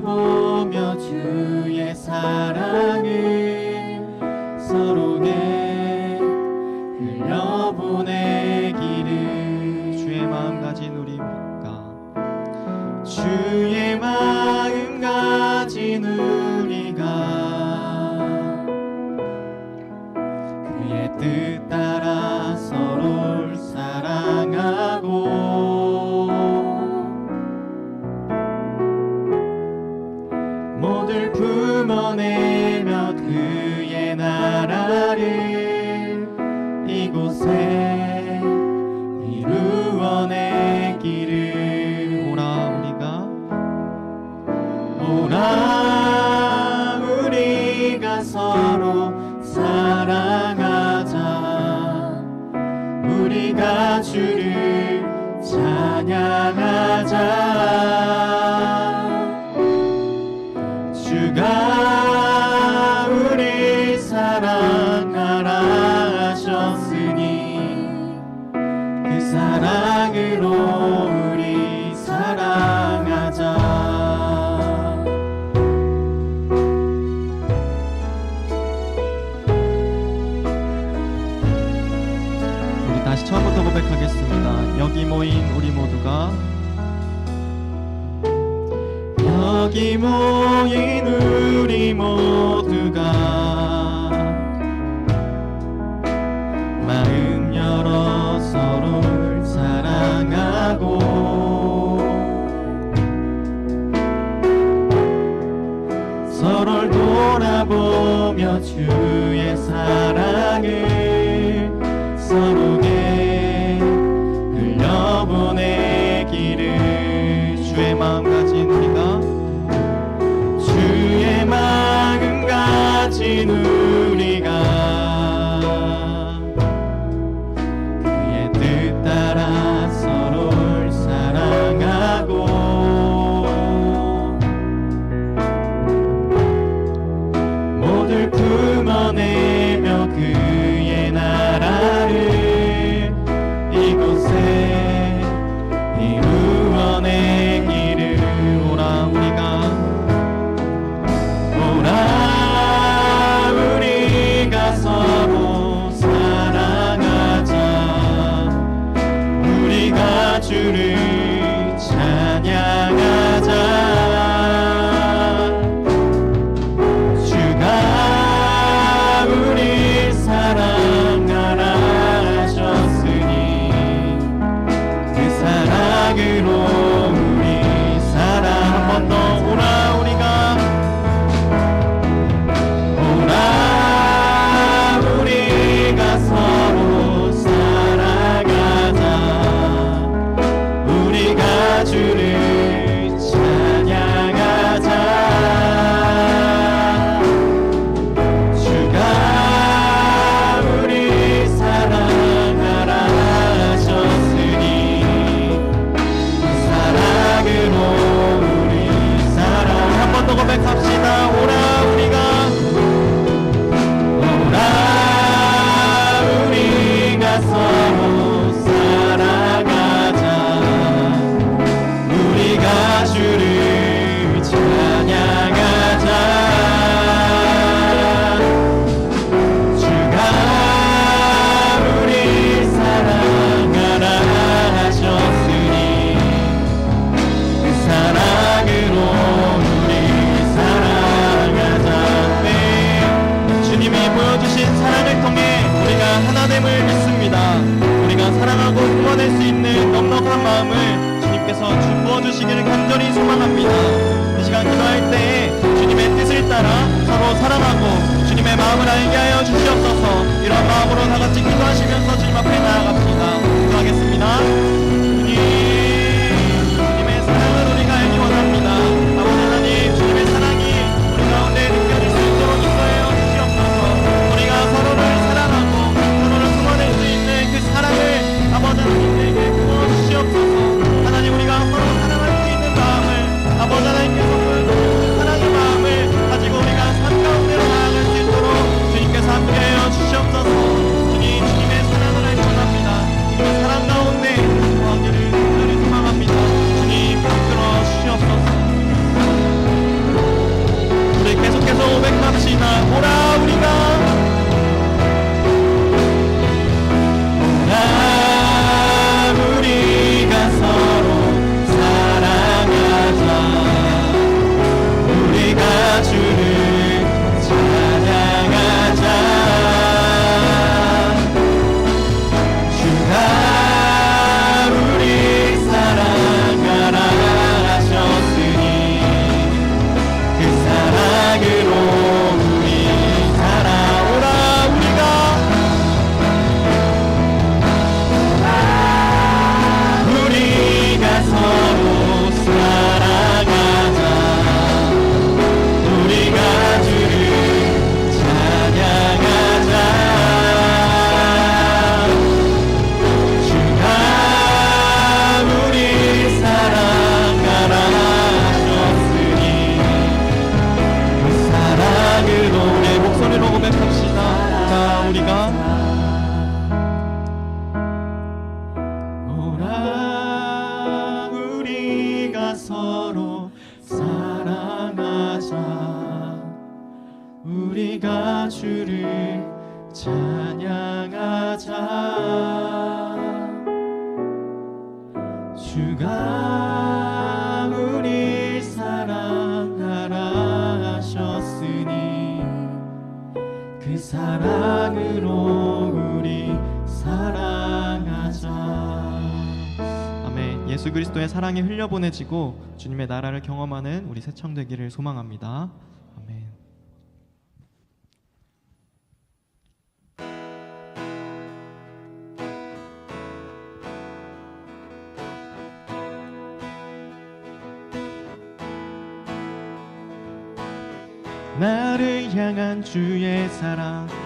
돌아보며 주의 사랑 여 사랑하고 응원할 수 있는 넉넉한 마음을 주님께서 부어 주시기를 간절히 소망합니다. 이 시간 기도할 때 주님의 뜻을 따라 서로 사랑하고 주님의 마음을 알게 하여 주시옵소서 이런 마음으로 다 같이 기도하시면서 주님 앞에 나아갑니다. 기도하겠습니다. 예수 그리스도의 사랑이 흘려보내지고 주님의 나라를 경험하는 우리 새청 되기를 소망합니다. 아멘. 나를 향한 주의 사랑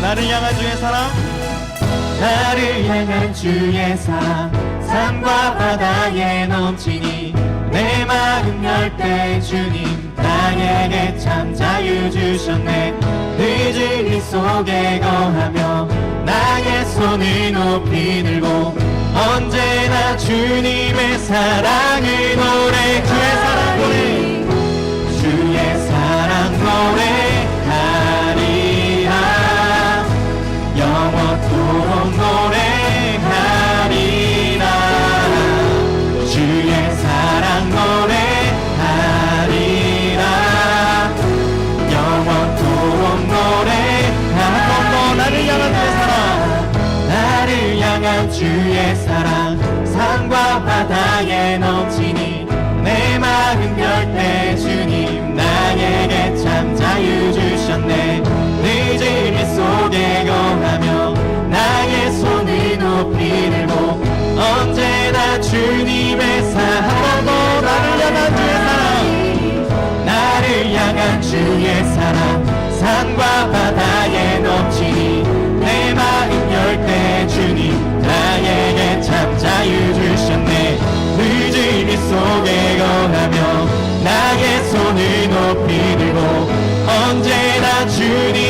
나를 향한 주의 사랑. 나를 향한 주의 사랑. 산과 바다에 넘치니 내 마음 열때 주님. 나에게 참 자유 주셨네. 늦은 이 속에 거하며 나의 손을 높이 들고 언제나 주님의 사랑을 노래 주의 사랑 노래. 주의 사랑 노래 주의 사랑 산과 바다에 넘치니 내 마음 열때 주님 나에게 참 자유 주셨네. 늦은 이 속에 거하며 나의 손을 높이 들고 언제나 주님의 사랑 나를 향한 주의 사랑. 나를 향한 주의 사랑 산과 바다에 넘치 거하며 나의 손을 높이 들고 언제나 주님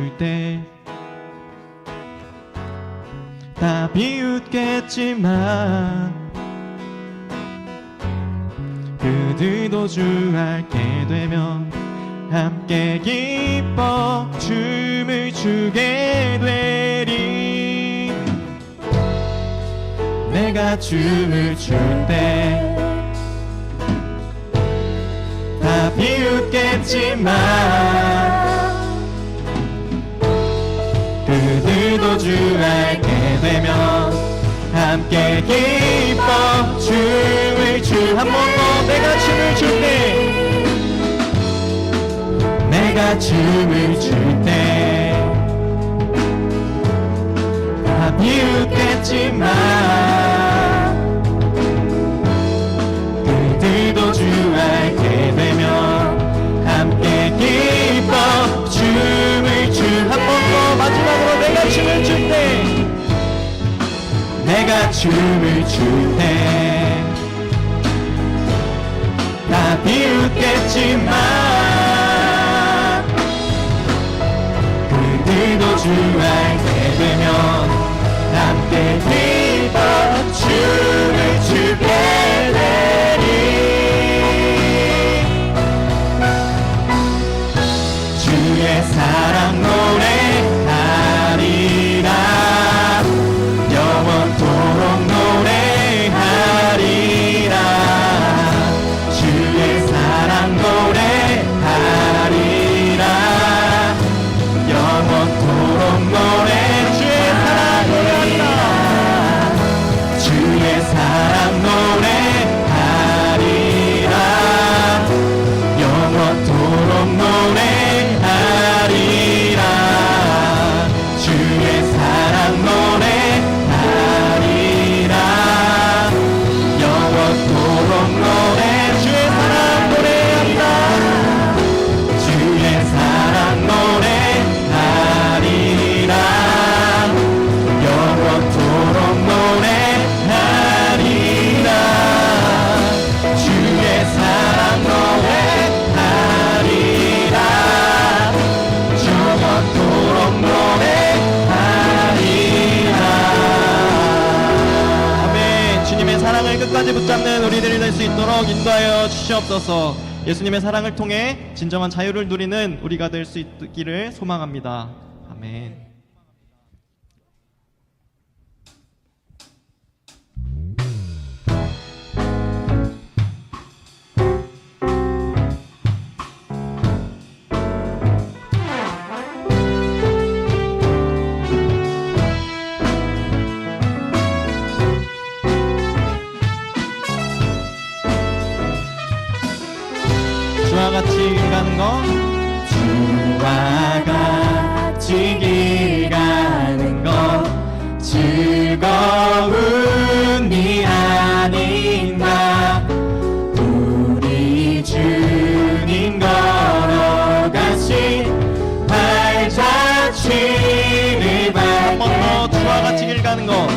출때다 비웃겠지만 그들도 주 알게 되면 함께 기뻐 춤을 추게 되리. 내가 춤을 출때다 비웃겠지만 그들도 주 알게 되면 함께 기뻐 춤을 추한번 더 내가 춤을 출 때 내가 춤을 출 때 다 비웃겠지만 내가 춤을 출때다 비웃겠지만 그들도 주 알게 되면 함께 기 끝까지 붙잡는 우리들이 될 수 있도록 인도하여 주시옵소서. 예수님의 사랑을 통해 진정한 자유를 누리는 우리가 될 수 있기를 소망합니다. 아멘. 가는 거? 주와 같이 길 가는 것 즐거운 일 아닌가? 우리 주님 걸어가신 발자취를 한번더 밟게 주와 같이 길 가는 거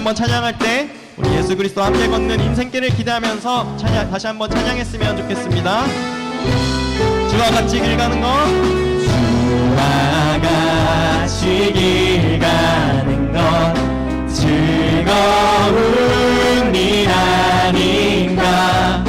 한번 찬양할 때 우리 예수 그리스도 함께 걷는 인생길을 기대하면서 찬양, 다시 한번 찬양했으면 좋겠습니다. 주와 같이 길 가는 거. 주와 같이 길 가는 것 즐거운 일 아닌가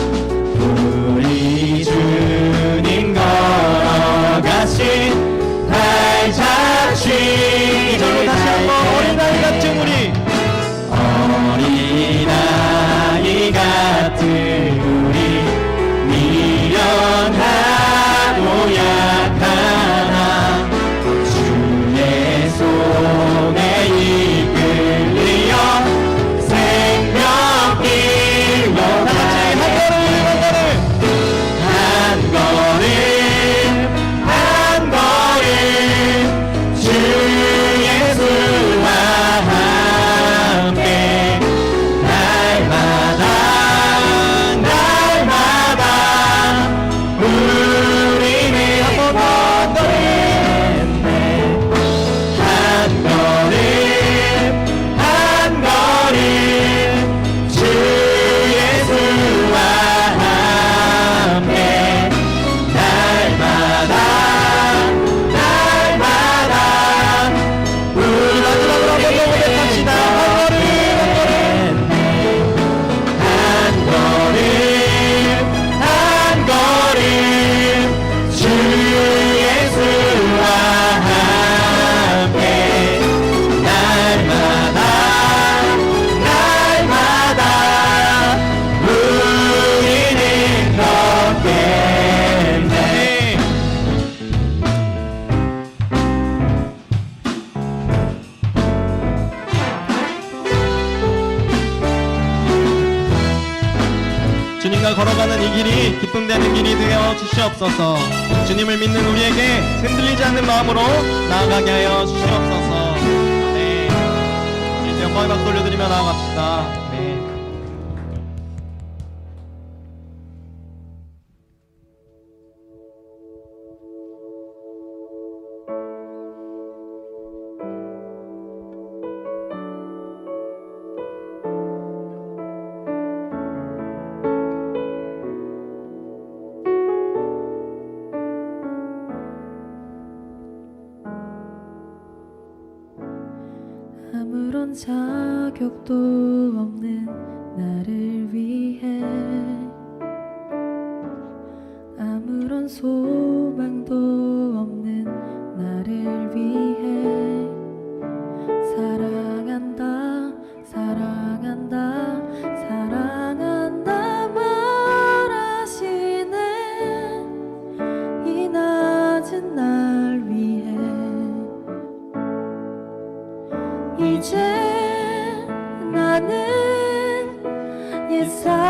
주시옵소서. 주님을 믿는 우리에게 흔들리지 않는 마음으로 나아가게 하여 주시옵소서. 네 이제 영광의 박수 올려드리며 나아갑시다. 자격도 없는 나를 나는 예사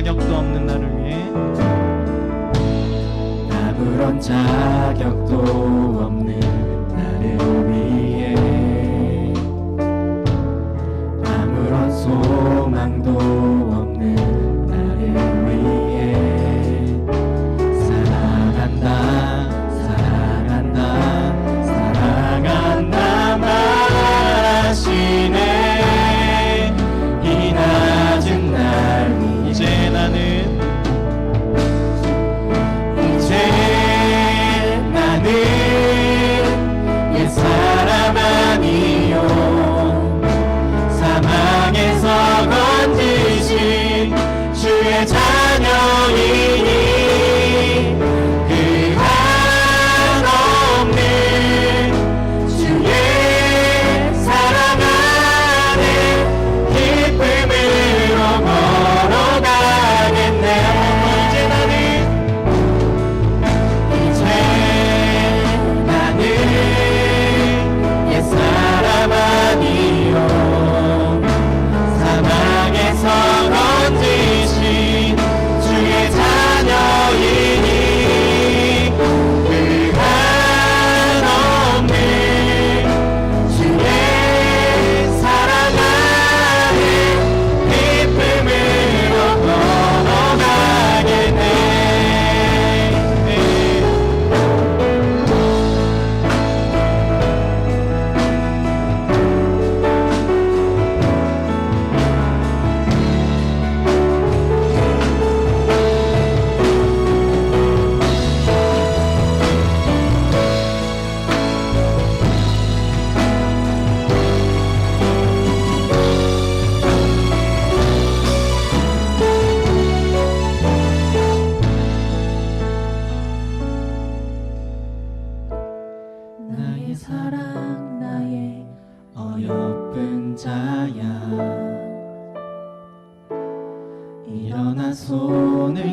자격도 없는 나를 위해. 아무런 자격도 없는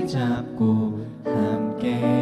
잡고 함께